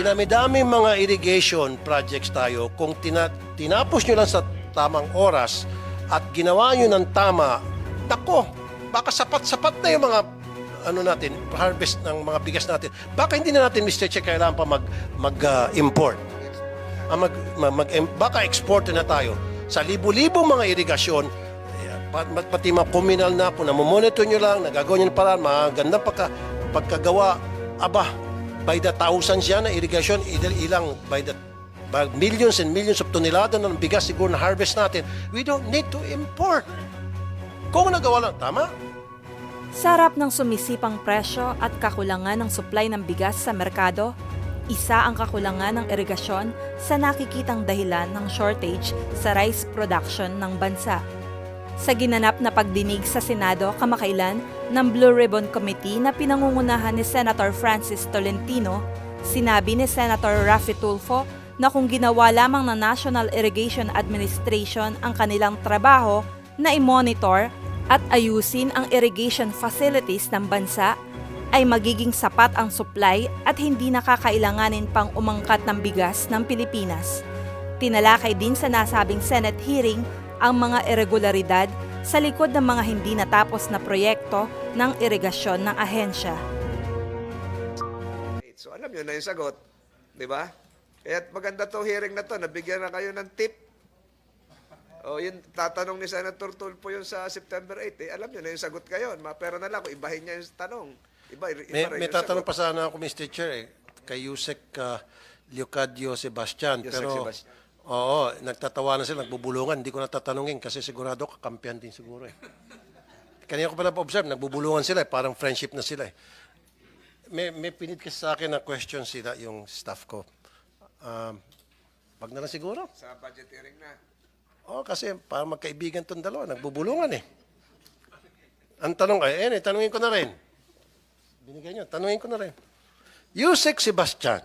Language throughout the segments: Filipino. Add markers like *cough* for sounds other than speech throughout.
dinami-dami mga irrigation projects tayo, kung tina, tinapos nyo lang sa tamang oras at ginawa nyo ng tama, nako, baka sapat-sapat na yung mga ano natin, harvest ng mga bigas natin. Baka hindi na natin, Mr. Che, kailangan pa mag, mag-import. Ah, mag, mag, baka exporter na tayo. Sa libo-libo mga irigasyon, pa- pa- pati mga communal na, kung namomonitor nyo lang, nagagawa nyo ng paraan, magandang pagka, pagkagawa, aba, by the thousands yan na ilang, ilang by the by millions and millions of tonelada ng bigas siguro na harvest natin, we don't need to import. Kung nagawa lang, tama? Sarap ng sumisipang presyo at kakulangan ng supply ng bigas sa merkado, isa ang kakulangan ng irigasyon sa nakikitang dahilan ng shortage sa rice production ng bansa. Sa ginanap na pagdinig sa Senado kamakailan ng Blue Ribbon Committee na pinangungunahan ni Senator Francis Tolentino, sinabi ni Senator Raffy Tulfo na kung ginawa lamang ng National Irrigation Administration ang kanilang trabaho na i-monitor at ayusin ang irrigation facilities ng bansa, ay magiging sapat ang supply at hindi nakakailanganin pang umangkat ng bigas ng Pilipinas. Tinalakay din sa nasabing Senate hearing ang mga irregularidad sa likod ng mga hindi natapos na proyekto ng irigasyon ng ahensya. So alam nyo na yung sagot, di ba? Kaya maganda to hearing na to, nabigyan na kayo ng tip. O yun, tatanong ni Senator Tulfo yun sa September 8, eh, alam nyo na yung sagot kayo. Mapera na lang kung ibahin niya yung tanong. Iba, iba May, may tatanong sagot. pa sana ako, Mr. Chair, eh, kay Yusek uh, Leocadio Sebastian. Yusek pero, Sebastian. Oo, nagtatawanan sila, nagbubulungan. Hindi ko natatanungin kasi sigurado kakampiyan din siguro eh. Kanina ko pala pa-observe, nagbubulungan sila eh, parang friendship na sila eh. May, may pinit kasi sa akin na question sila, yung staff ko. Um, wag na lang siguro. Sa budget hearing na. Oo, kasi parang magkaibigan tong dalawa, nagbubulungan eh. Ang tanong ay, eh, tanungin ko na rin. Binigay nyo, tanungin ko na rin. Yusek Sebastian,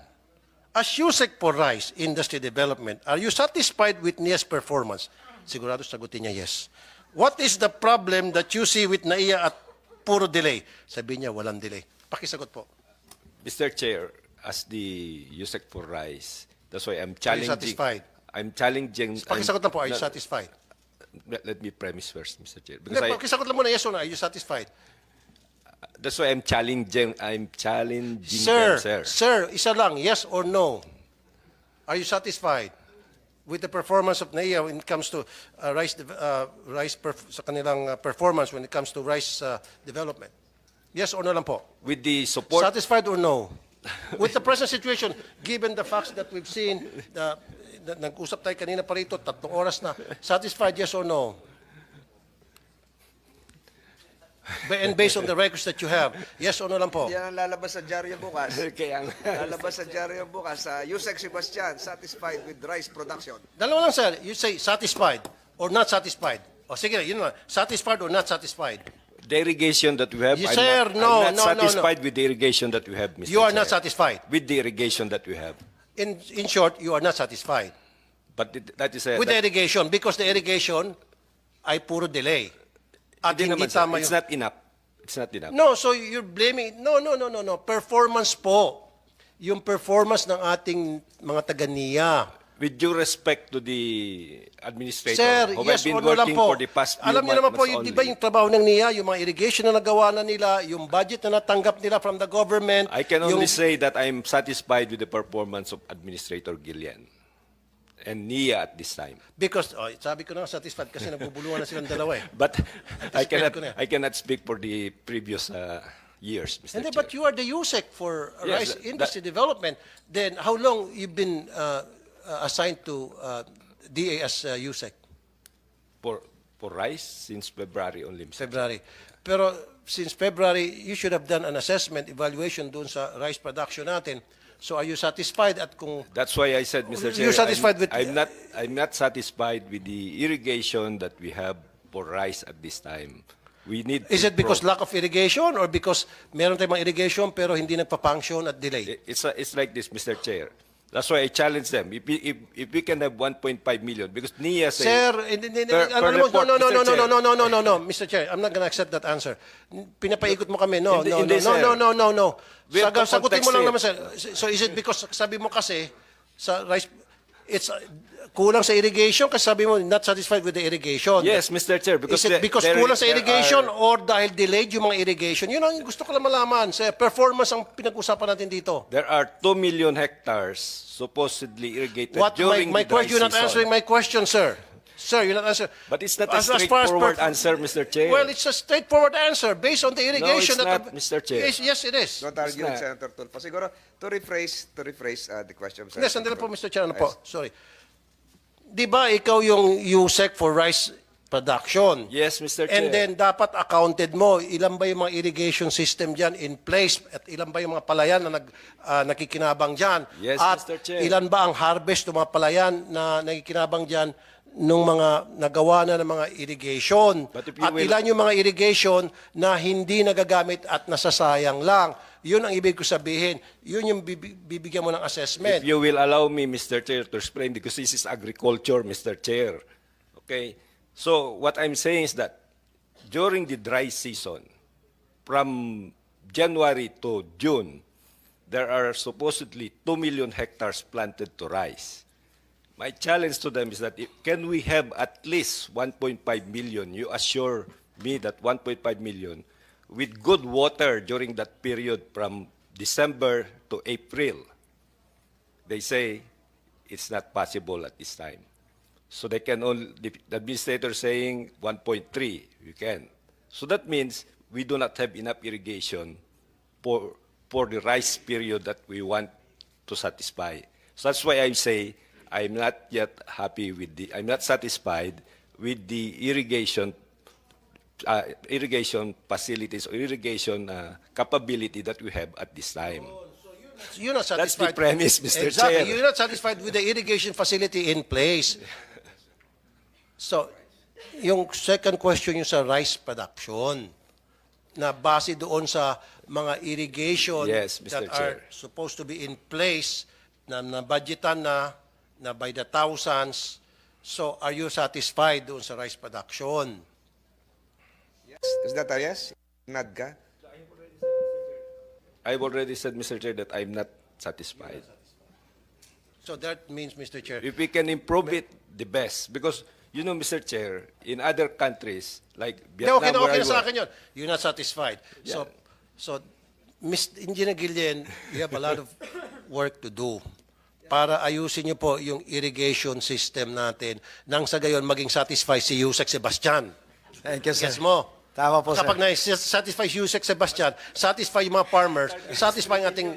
as Yusek for Rice Industry Development, are you satisfied with NIA's performance? Sigurado sagutin niya yes. What is the problem that you see with NAIA at puro delay? Sabi niya, walang delay. Pakisagot po. Mr. Chair, as the USEC for Rice, that's why I'm Are you challenging. satisfied? I'm challenging. Pakisagot lang po, are you satisfied? Let, let me premise first, Mr. Chair. Hindi, Because I, pakisagot lang muna, yes or no, are you satisfied? That's why I'm challenging. I'm challenging Sir, them, sir. sir, isa lang, yes or no? Are you satisfied with the performance of NAIA when it comes to uh, rice, uh, rice sa kanilang uh, performance when it comes to rice uh, development? Yes or no lang po? With the support, Satisfied or no? *laughs* With the present situation, given the facts that we've seen, the, the, nag-usap tayo kanina pa rito, tatlong oras na, satisfied yes or no? Ba- And based on the records that you have, yes or no lang po? Yan ang lalabas sa dyaryo bukas. *laughs* kaya nga. lalabas sa dyaryo bukas sa Yusek Sebastian, satisfied with rice production. Dalawa lang, sir. You say satisfied or not satisfied. O sige, yun lang. Satisfied or not satisfied. The irrigation that we have, Yes, I'm sir. not, No, I'm not no, no, no. satisfied with the irrigation that we have, Mr. You are Chair. not satisfied. With the irrigation that we have. In, in short, you are not satisfied But it- that is a... with the that- irrigation because the irrigation ay puro delay. At Hindi hindi naman, sir. tama It's yung... not enough. It's not enough. No, so you're blaming... No, no, no, no, no. Performance po. Yung performance ng ating mga taga-NIA. With due respect to the administrator, Sir, who yes been or no lang working po. for the past few Alam niyo naman po, yung, di ba yung trabaho ng NIA, yung mga irrigation na nagawa na nila, yung budget na natanggap nila from the government. I can yung, only say that I'm satisfied with the performance of Administrator Gillian and Nia at this time. Because, oh, sabi ko na satisfied kasi nagbubuluhan na silang dalawa eh. *laughs* But I cannot. I cannot speak for the previous uh, years, Mr. Hindi, Chair. but you are the USEC for uh, Yes, rice that- industry development. Then how long you've been uh, uh, assigned to uh, DA as uh, USEC? for, for rice since February only, Mr. February. Pero since February, you should have done an assessment, evaluation doon sa rice production natin. So are you satisfied at kung That's why I said, Mr. Chair, You're satisfied I'm, with- I'm not, I'm not satisfied with the irrigation that we have for rice at this time. We need. is to it because pro- lack of irrigation or because meron tayong mga irrigation pero hindi nagpa-function at delay? It's, a, it's like this, Mr. Chair. That's why I challenge them. If we, if, if we can have 1.5 million, because NIA say, Sir, hindi, hindi, Per- ano per mo, report, no, no, no, Mr. no, no, Chair. no, no, no, no, no, Mr. Chair, I'm not gonna accept that answer. Pinapaikot mo kami. No, Hindi- no, hindi, no, sir. no, no, no, no. We have Saga, to sagutin mo lang naman, context sir. So is it because, sabi mo kasi, sa rice, it's uh, kulang sa irrigation kasi sabi mo not satisfied with the irrigation. yes, Mr. Chair, because Is it because there- kulang sa irrigation are- or dahil delayed yung mga irrigation? Yun ang gusto ko lang malaman. Sir, performance ang pinag-usapan natin dito. There are 2 million hectares supposedly irrigated What my, during my the dry question, you're not season. answering my question, sir. Sir, you're not answering. But it's not a As- as far as straightforward answer, Mr. Chair. Well, it's a straightforward answer based on the irrigation. it's that not, Mr. Chair. Yes, yes, it is. Don't argue with not. Senator Tulfo. Siguro, to rephrase, to rephrase uh, the question. Senator sandali po. Mr. Chair. Ano po? Sorry. Di ba ikaw yung USEC for rice production? Yes, Mr. And Chair. then dapat accounted mo, ilan ba yung mga irrigation system dyan in place at ilan ba yung mga palayan na nag, ah, nakikinabang dyan? Yes, at Mr. Chair. ilan ba ang harvest ng mga palayan na nakikinabang dyan nung mga nagawa na ng mga irrigation? But if you At will- ilan yung mga irrigation na hindi nagagamit at nasasayang lang? Yun ang ibig ko sabihin. Yun yung bibi- bibigyan mo ng assessment. If you will allow me, Mr. Chair, to explain, because this is agriculture, Mr. Chair. Okay? So, what I'm saying is that during the dry season, from January to June, there are supposedly 2 million hectares planted to rice. My challenge to them is that if, can we have at least 1.5 million? You assure me that 1.5 million with good water during that period from December to April. They say it's not possible at this time. So they can only, the administrator saying 1.3, we can. So that means we do not have enough irrigation for, for the rice period that we want to satisfy. So that's why I say I'm not yet happy with the, I'm not satisfied with the irrigation uh, irrigation facilities or irrigation uh, capability that we have at this time. You're not That's satisfied. the premise, Mr. Exactly. Chair. You're not satisfied with the irrigation facility in place. So, yung second question yung sa rice production na base doon sa mga irrigation Yes, Mr. that Chair. are supposed to be in place na na-budgetan na na by the thousands. So, are you satisfied doon sa rice production? Yes. Is that a yes? Nod ka? I've already said, Mr. Chair, that I'm not satisfied. So, that means, Mr. Chair, If we can improve it, the best. Because, you know, Mr. Chair, in other countries, like Vietnam, okay okay I na sa work- akin yun. You're not satisfied. So, so, Ms. Engineer Gillian, you have a lot of work to do para ayusin niyo po yung irrigation system natin nang sa gayon maging satisfied si Yusek Sebastian. Thank you, sir. Yes mo. Tama po, Kapag sir. na-satisfy si Yusek Sebastian, satisfy yung mga farmers, satisfy ang ating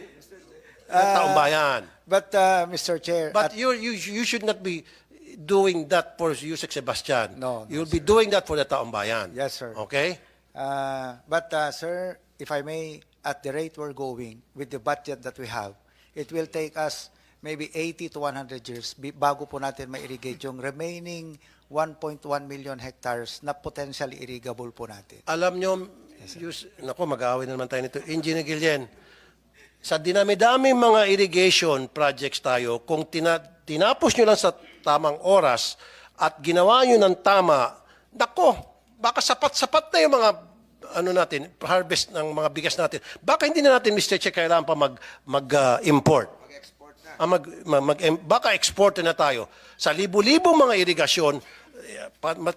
uh, taong bayan. But, uh, Mr. Chair, But at- you you you should not be doing that for Yusek Sebastian. No, no, You'll be doing that for the taong bayan. Yes, sir. Okay? uh, but, uh, sir, if I may, at the rate we're going, with the budget that we have, it will take us maybe 80 to 100 years bago po natin ma-irrigate yung remaining 1.1 million hectares na potentially irrigable po natin. Alam nyo, Yus, naku, mag-aaway na naman tayo nito. Engineer Guillen, sa dinami-dami mga irrigation projects tayo, kung tina, tinapos nyo lang sa tamang oras at ginawa nyo ng tama, nako, baka sapat-sapat na yung mga ano natin, harvest ng mga bigas natin. Baka hindi na natin, Mr. Che, kailangan pa mag, mag-import. Ah, mag, mag, mag- baka exporter na tayo. Sa libo-libo mga irigasyon,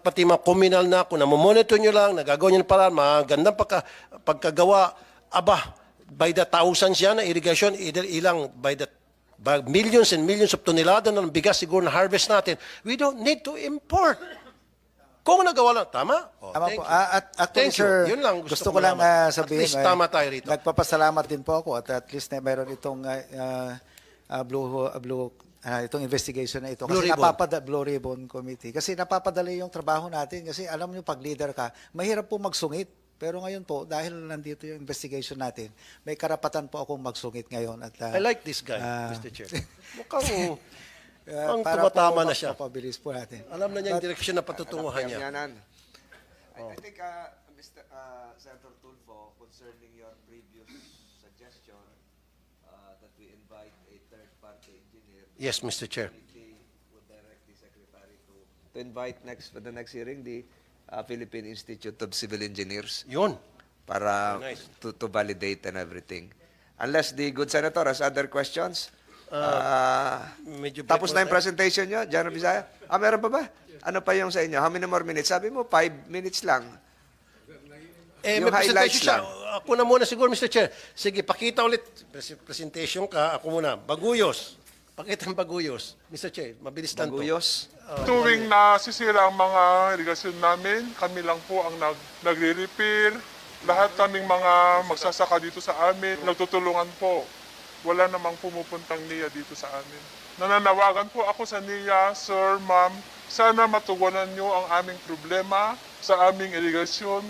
pati mga communal na, kung namomonitor nyo lang, nagagawa nyo ng paraan, magandang pagka, pagkagawa, aba, by the thousands yan na either ilang, by the millions and millions of tonelada ng bigas siguro na harvest natin, we don't need to import. Kung nagawa lang, tama? Oh, Tama thank po. you. Ah, At, actually, Thank you. sir, Yun lang gusto gusto ko lang malaman. ah, sabihin. At least eh, tama tayo rito. Nagpapasalamat din po ako at at least na meron itong ah, ah, ah, blue, ah, blue ah, itong investigation na ito. Blue kasi Ribbon. napapada, Blue Ribbon Committee. Kasi napapadali yung trabaho natin. Kasi alam niyo, pag leader ka, mahirap po magsungit. Pero ngayon po, dahil nandito yung investigation natin, may karapatan po akong magsungit ngayon. At, ah, I like this guy, ah, Mr. Chair. *laughs* Mukhang ah, *laughs* ang para tumatama na siya. mapapabilis po natin. Alam na niya yung direksyon na patutunguhan niya. Yanan. I, I think, uh, Mr. Uh, Senator Tulfo, concerning your previous suggestion, uh, uh, that we invite a third-party engineer. Yes, Mr. Chair. Would direct the secretary to to invite next for the next hearing the uh, Philippine Institute of Civil Engineers Yun. para Nice. to, to validate and everything. Unless the good senator has other questions. Uh, medyo tapos na yung presentation nyo, General Bisaya? Ah, meron pa ba? Ano pa yung sa inyo? How many more minutes? Sabi mo, five minutes lang. Eh, Yung may highlights presentation siya. Ako na muna siguro, Mr. Chair. Sige, pakita ulit. Pres- Presentation ka. Ako muna. Baguyos. Pakita ng baguyos. Mr. Chair, mabilis lang to. Baguyos. Tuwing nasisira ang mga irigasyon namin, kami lang po ang nag, nagre-repair. Lahat kaming mga magsasaka dito sa amin, nagtutulungan po. Wala namang pumupuntang NIA dito sa amin. Nananawagan po ako sa NIA, Sir, Ma'am, sana matugunan nyo ang aming problema sa aming irigasyon.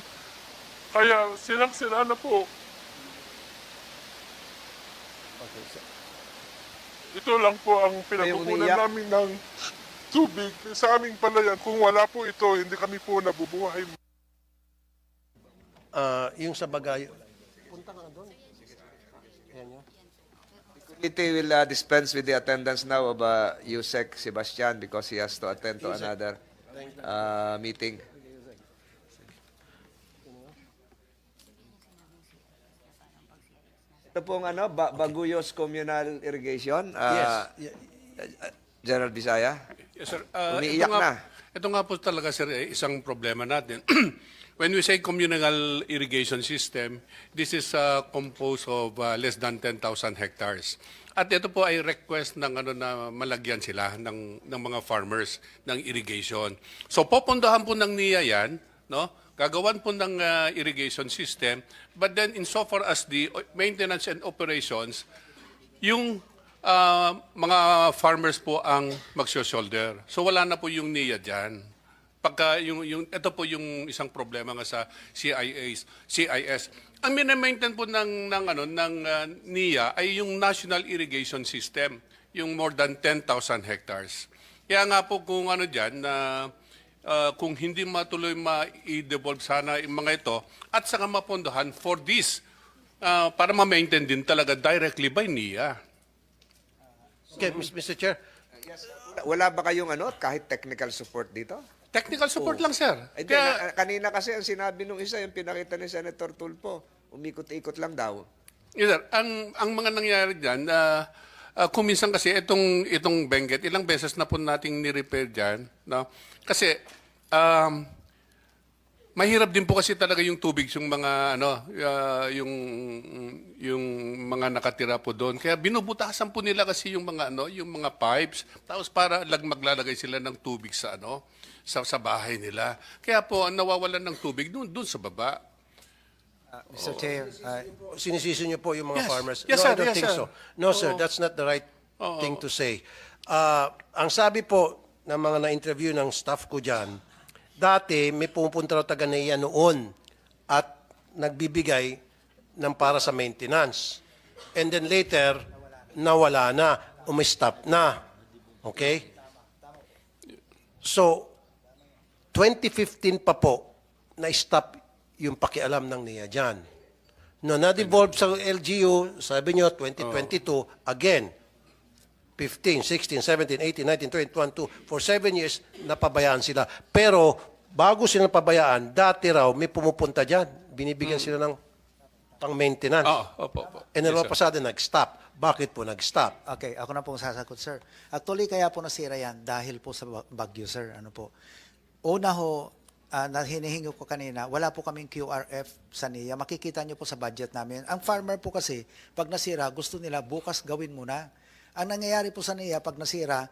Kaya silang-sila na po. Ito lang po ang pinagkukunan namin ng tubig sa aming palayan. Kung wala po ito, hindi kami po nabubuhay. Ah, yung sa bagay. Committee will uh, dispense with the attendance now of uh, Yusek Sebastian because he has to attend to another uh, meeting. Ito pong ano, ba- Baguyos Communal Irrigation. Uh, Yes. General Bisaya. Yes, sir. Uh, Umiiyak ito nga, na. Ito nga po talaga, sir, eh, isang problema natin. *clears throat* When we say communal irrigation system, this is uh, composed of uh, less than 10,000 hectares. At ito po ay request ng ano na malagyan sila ng ng mga farmers ng irrigation. So pupuntahan po ng NIA yan, no? Gagawan po ng uh, irrigation system, but then insofar as the maintenance and operations, yung ah, mga farmers po ang magsho-shoulder. So wala na po yung NIA diyan. Pagka yung yung ito po yung isang problema nga sa CIS, CIS. Ang minamaintain po ng ng ano ng ah, NIA ay yung National Irrigation System, yung more than 10,000 hectares. Kaya nga po kung ano diyan na ah, kung hindi matuloy ma-devolve sana yung mga ito at saka mapondohan for this ah, para ma-maintain din talaga directly by NIA. Okay, Mr. Chair. Wala ba kayong ano, kahit technical support dito? Technical support lang, sir. Ay, Kaya, na- kanina kasi ang sinabi nung isa, yung pinakita ni Senator Tulfo, umikot-ikot lang daw. Yes, sir. Ang, ang mga nangyari dyan, uh, uh, kuminsan kasi itong, itong Benguet, ilang beses na po nating ni-repair dyan. No? Kasi, um, mahirap din po kasi talaga yung tubig yung mga ano uh, yung yung mga nakatira po doon kaya binubutasan po nila kasi yung mga ano yung mga pipes tapos para lag maglalagay sila ng tubig sa ano sa sa bahay nila kaya po nawawalan ng tubig doon doon sa baba Mr. Chair, uh, sinisisi niyo po yung mga Yes. farmers. Yes, no, sir. I don't Yes, think sir. so. No, sir, that's not the right Oo. thing to say. Ah, ang sabi po ng mga na-interview ng staff ko dyan, dati may pumupunta raw taga NAIA noon at nagbibigay ng para sa maintenance. And then later, nawala na, umistop na. Okay? So, 2015 pa po, na-stop yung pakialam ng NIA dyan. No, na-devolve sa LGU, sabi nyo, 2022, again, 15, 16, 17, 18, 19, 20, 21, 2, for seven years, napabayaan sila. Pero, bago sila napabayaan, dati raw, may pumupunta dyan. Binibigyan sila ng pang-maintenance. Oo, opo, opo. And then, all of a sudden, nag-stop. Bakit po nag-stop? Okay, ako na pong sasagot, sir. Actually, kaya po nasira yan dahil po sa ba- bagyo, sir. Ano po? Una ho, ah, na hinihingi ko kanina, wala po kaming QRF sa NIA. Makikita nyo po sa budget namin. Ang farmer po kasi, pag nasira, gusto nila bukas gawin muna. Ang nangyayari po sa NIA, pag nasira,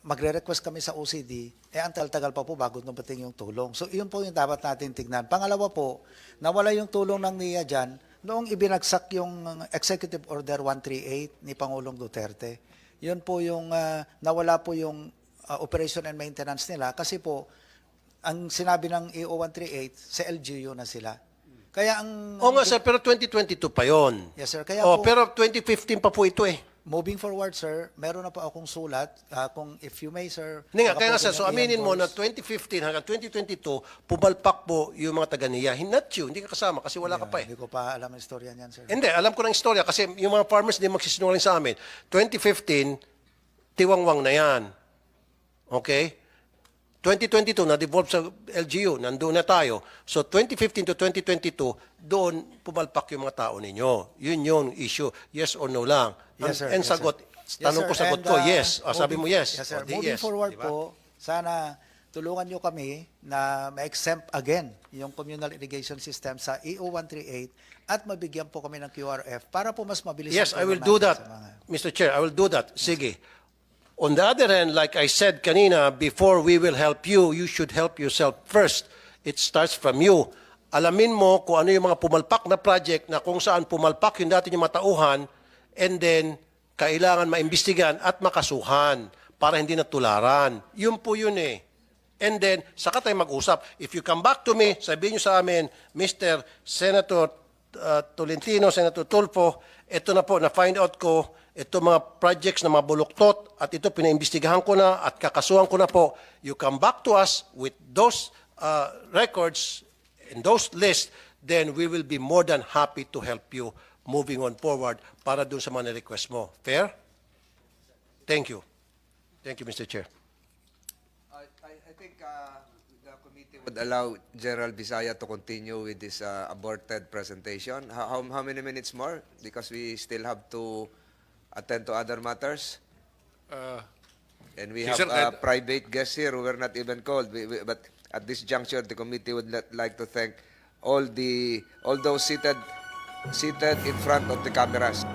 magre-request kami sa OCD, eh ang tagal-tagal pa po bago dumating yung tulong. So, yun po yung dapat natin tignan. Pangalawa po, nawala yung tulong ng NIA dyan, noong ibinagsak yung Executive Order 138 ni Pangulong Duterte. Yun po yung, ah, nawala po yung ah, operation and maintenance nila kasi po, ang sinabi ng EO 138, sa LGU na sila. Kaya ang... Oo nga, sir, pero 2022 pa yon. Yes, sir. Kaya oh, po- pero 2015 pa po ito eh. moving forward, sir, meron na po akong sulat. Ah, kung if you may, sir. Hindi nga, baka kaya nga po sir, so kanyang aminin mo na i-endorse. 2015 hanggang 2022, pumalpak po yung mga taga-niya. Not you, hindi ka kasama kasi wala ka pa eh. Hindi ko pa alam ang istorya niyan, sir. Hindi, alam ko ng istorya kasi yung mga farmers hindi magsisinungaling sa amin. 2015, tiwangwang na yan. Okay? 2022, na-devolve sa LGU, nandoon na tayo. So 2015 to 2022, doon pumalpak yung mga tao ninyo. Yun yung issue. Yes or no lang. Yes, sir. And Yes, sagot, sir. tanong Yes, ko, sagot And, ko, uh, yes. O, sabi mo yes. Yes, sir. Di Moving yes. forward Di ba? po, sana tulungan nyo kami na ma-exempt again yung communal irrigation system sa E EO 138 at mabigyan po kami ng QRF para po mas mabilis Yes, I will do that. mga- Mr. Chair, I will do that. Sige. On the other hand, like I said kanina, before we will help you, you should help yourself first. It starts from you. Alamin mo kung ano yung mga pumalpak na project na kung saan pumalpak yung dati yung matauhan and then kailangan maimbestigan at makasuhan para hindi natularan. Yun po yun eh. And then, saka tayo mag-usap. If you come back to me, sabihin nyo sa amin, Mr. Senator uh, Tolentino, Senator Tulfo, ito na po, na-find out ko, ito mga projects na mga buluktot at ito pinaimbestigahan ko na at kakasuhan ko na po. You come back to us with those uh, records and those lists, then we will be more than happy to help you moving on forward para dun sa mga request mo. Fair? Thank you. Thank you, Mr. Chair. I, I, think uh, the committee would allow Gerald Bisaya to continue with this uh, aborted presentation. How, how many minutes more? Because we still have to attend to other matters. Uh, And we have sir, uh, private guests here who were not even called. We, we, but at this juncture, the committee would like to thank all the all those seated seated in front of the cameras.